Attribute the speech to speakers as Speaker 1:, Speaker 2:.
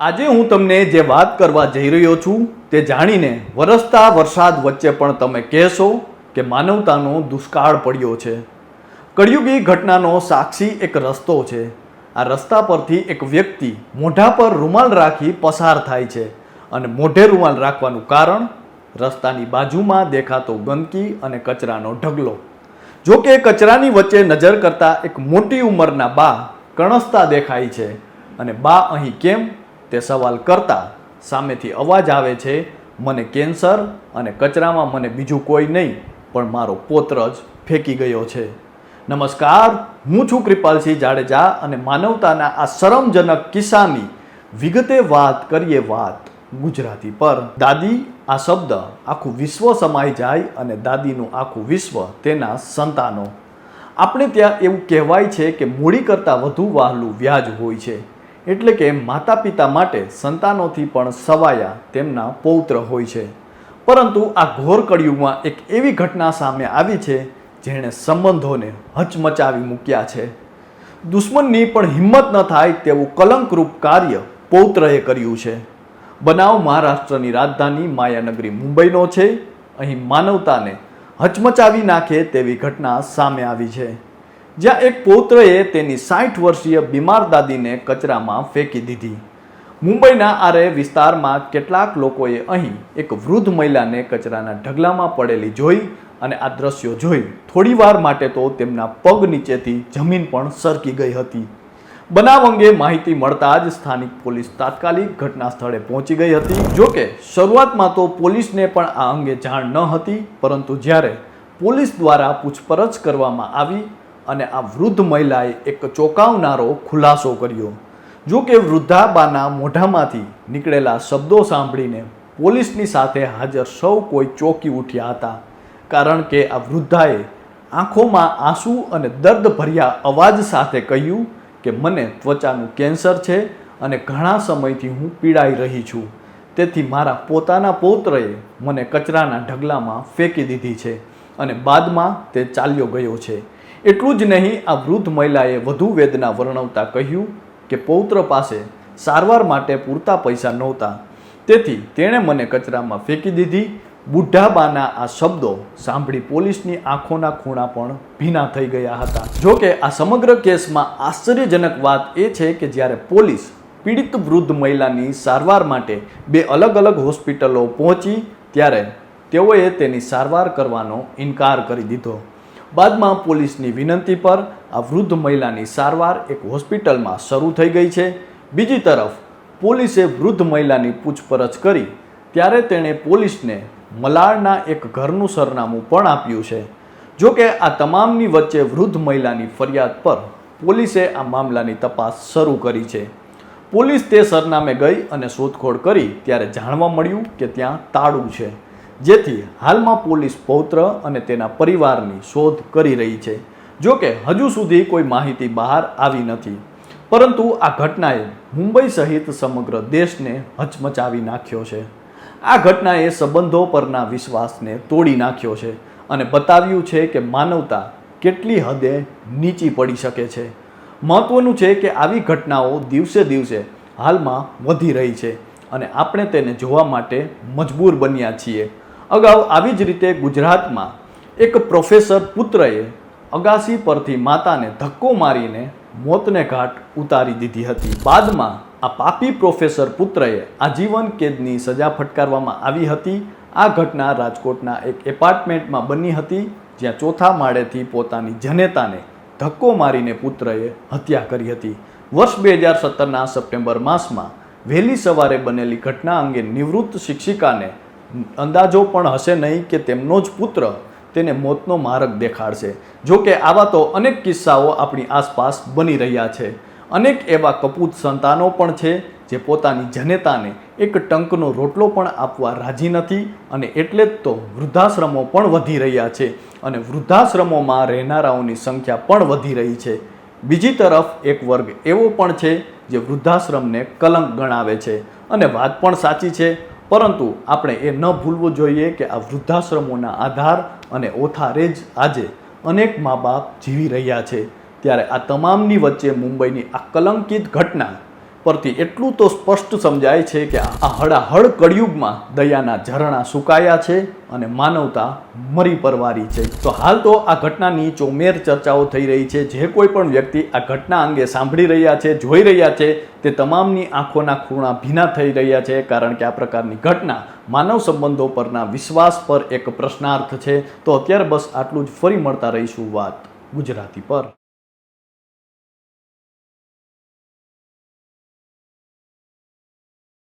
Speaker 1: આજે હું તમને જે વાત કરવા જઈ રહ્યો છું તે જાણીને વરસતા વરસાદ વચ્ચે પણ તમે કહેશો કે માનવતાનો દુષ્કાળ પડ્યો છે. કળિયુગી ઘટનાનો સાક્ષી એક રસ્તો છે. આ રસ્તા પરથી એક વ્યક્તિ મોઢા પર રૂમાલ રાખી પસાર થાય છે અને મોઢે રૂમાલ રાખવાનું કારણ રસ્તાની બાજુમાં દેખાતો ગંદકી અને કચરાનો ઢગલો. જો કે કચરાની વચ્ચે નજર કરતા એક મોટી ઉંમરના બા કણસતા દેખાય છે. અને બા અહીં કેમ? તે સવાલ કરતા સામેથી અવાજ આવે છે, મને કેન્સર અને કચરામાં મને બીજું કોઈ નહીં, પણ મારો પોત્ર જ ફેંકી ગયો છે. નમસ્કાર, હું છું કૃપાલસિંહ જાડેજા અને માનવતાના આ શરમજનક કિસ્સાની વિગતે વાત કરીએ વાત ગુજરાતી પર. દાદી, આ શબ્દ આખું વિશ્વ સમાઈ જાય અને દાદીનું આખું વિશ્વ તેના સંતાનો. આપણે ત્યાં એવું કહેવાય છે કે મૂડી કરતાં વધુ વહાલું વ્યાજ હોય છે. એટલે કે માતા પિતા માટે સંતાનોથી પણ સવાયા તેમના પૌત્ર હોય છે. પરંતુ આ ઘોર કળિયુગમાં એક એવી ઘટના સામે આવી છે, જેણે સંબંધોને હચમચાવી મૂક્યા છે. દુશ્મનની પણ હિંમત ન થાય તેવું કલંકરૂપ કાર્ય પૌત્રએ કર્યું છે. બનાવ મહારાષ્ટ્રની રાજધાની માયાનગરી મુંબઈનો છે. અહીં માનવતાને હચમચાવી નાખે તેવી ઘટના સામે આવી છે. જ્યાં એક પૌત્રએ તેની સાઠ વર્ષીય બીમાર દાદીને કચરામાં ફેંકી દીધી. મુંબઈના આરે વિસ્તારમાં કેટલાક લોકોએ અહીં એક વૃદ્ધ મહિલાને કચરાના ઢગલામાં પડેલી જોઈ અને આ દ્રશ્યો જોઈ થોડી વાર માટે તો તેમના પગ નીચેથી જમીન પણ સરકી ગઈ હતી. બનાવ અંગે માહિતી મળતા જ સ્થાનિક પોલીસ તાત્કાલિક ઘટના સ્થળે પહોંચી ગઈ હતી. જોકે, શરૂઆતમાં તો પોલીસને પણ આ અંગે જાણ ન હતી, પરંતુ જ્યારે પોલીસ દ્વારા પૂછપરછ કરવામાં આવી અને આ વૃદ્ધ મહિલાએ એક ચોંકાવનારો ખુલાસો કર્યો. જો કે વૃદ્ધાબાના મોઢામાંથી નીકળેલા શબ્દો સાંભળીને પોલીસની સાથે હાજર સૌ કોઈ ચોંકી ઉઠ્યા હતા. કારણ કે આ વૃદ્ધાએ આંખોમાં આંસુ અને દર્દભર્યા અવાજ સાથે કહ્યું કે, મને ત્વચાનું કેન્સર છે અને ઘણા સમયથી હું પીડાઈ રહી છું. તેથી મારા પોતાના પૌત્રએ મને કચરાના ઢગલામાં ફેંકી દીધી છે અને બાદમાં તે ચાલ્યો ગયો છે. એટલું જ નહીં, આ વૃદ્ધ મહિલાએ વધુ વેદના વર્ણવતા કહ્યું કે પૌત્ર પાસે સારવાર માટે પૂરતા પૈસા નહોતા. તેથી તેણે મને કચરામાં ફેંકી દીધી. બુઢાબાના આ શબ્દો સાંભળી પોલીસની આંખોના ખૂણા પણ ભીના થઈ ગયા હતા. જો કે આ સમગ્ર કેસમાં આશ્ચર્યજનક વાત એ છે કે જ્યારે પોલીસ પીડિત વૃદ્ધ મહિલાની સારવાર માટે બે અલગ અલગ હોસ્પિટલો પહોંચી, ત્યારે તેઓએ તેની સારવાર કરવાનો ઇનકાર કરી દીધો. બાદમાં પોલીસની વિનંતી પર આ વૃદ્ધ મહિલાની સારવાર એક હોસ્પિટલમાં શરૂ થઈ ગઈ છે. બીજી તરફ, પોલીસે વૃદ્ધ મહિલાની પૂછપરછ કરી, ત્યારે તેણે પોલીસને મલાડના એક ઘરનું સરનામું પણ આપ્યું છે. જો કે આ તમામની વચ્ચે વૃદ્ધ મહિલાની ફરિયાદ પર પોલીસે આ મામલાની તપાસ શરૂ કરી છે. પોલીસ તે સરનામે ગઈ અને શોધખોળ કરી, ત્યારે જાણવા મળ્યું કે ત્યાં તાળું છે. જેથી હાલમાં પોલીસ પૌત્ર અને તેના પરિવારની શોધ કરી રહી છે. જો કે હજુ સુધી કોઈ માહિતી બહાર આવી નથી. પરંતુ આ ઘટનાએ મુંબઈ સહિત સમગ્ર દેશને હચમચાવી નાખ્યો છે. આ ઘટનાએ સંબંધો પરના વિશ્વાસને તોડી નાખ્યો છે અને બતાવ્યું છે કે માનવતા કેટલી હદે નીચી પડી શકે છે. મહત્વનું છે કે આવી ઘટનાઓ દિવસે દિવસે હાલમાં વધી રહી છે અને આપણે તેને જોવા માટે મજબૂર બન્યા છીએ. અગાઉ આવી જ રીતે ગુજરાતમાં એક પ્રોફેસર પુત્રએ અગાસી પરથી માતાને ધક્કો મારીને મોતને ઘાટ ઉતારી દીધી હતી. બાદમાં આ પાપી પ્રોફેસર પુત્રએ આજીવન કેદની સજા ફટકારવામાં આવી હતી. આ ઘટના રાજકોટના એક એપાર્ટમેન્ટમાં બની હતી, જ્યાં ચોથા માળેથી પોતાની જનેતાને ધક્કો મારીને પુત્રએ હત્યા કરી હતી. વર્ષ બે હજાર સત્તરના સપ્ટેમ્બર માસમાં વહેલી સવારે બનેલી ઘટના અંગે નિવૃત્ત શિક્ષિકાને અંદાજો પણ હશે નહીં કે તેમનો જ પુત્ર તેને મોતનો માર્ગ દેખાડશે. જો કે આવા તો અનેક કિસ્સાઓ આપણી આસપાસ બની રહ્યા છે. અનેક એવા કપૂત સંતાનો પણ છે જે પોતાની જનેતાને એક ટંકનો રોટલો પણ આપવા રાજી નથી અને એટલે જ તો વૃદ્ધાશ્રમો પણ વધી રહ્યા છે અને વૃદ્ધાશ્રમોમાં રહેનારાઓની સંખ્યા પણ વધી રહી છે. બીજી તરફ એક વર્ગ એવો પણ છે જે વૃદ્ધાશ્રમને કલંક ગણાવે છે. અને વાત પણ સાચી છે પરંતુ આપણે એ ન ભૂલવું જોઈએ કે આ વૃદ્ધાશ્રમોના આધાર અને ઓથારે જ આજે અનેક મા બાપ જીવી રહ્યા છે. ત્યારે આ તમામની વચ્ચે મુંબઈની આ કલંકિત ઘટના પરથી એટલું તો સ્પષ્ટ સમજાય છે કે આ હળાહળ કળિયુગમાં દયાના ઝરણા સુકાયા છે અને માનવતા મરી પરવારી છે. તો હાલ તો આ ઘટનાની ચોમેર ચર્ચાઓ થઈ રહી છે. જે કોઈ પણ વ્યક્તિ આ ઘટના અંગે સાંભળી રહ્યા છે, જોઈ રહ્યા છે, તે તમામની આંખોના ખૂણા ભીના થઈ રહ્યા છે, કારણ કે આ પ્રકારની ઘટના માનવ સંબંધો પરના વિશ્વાસ પર એક પ્રશ્નાર્થ છે. તો અત્યારે બસ આટલું જ. ફરી મળતા રહીશું વાત ગુજરાતી પર.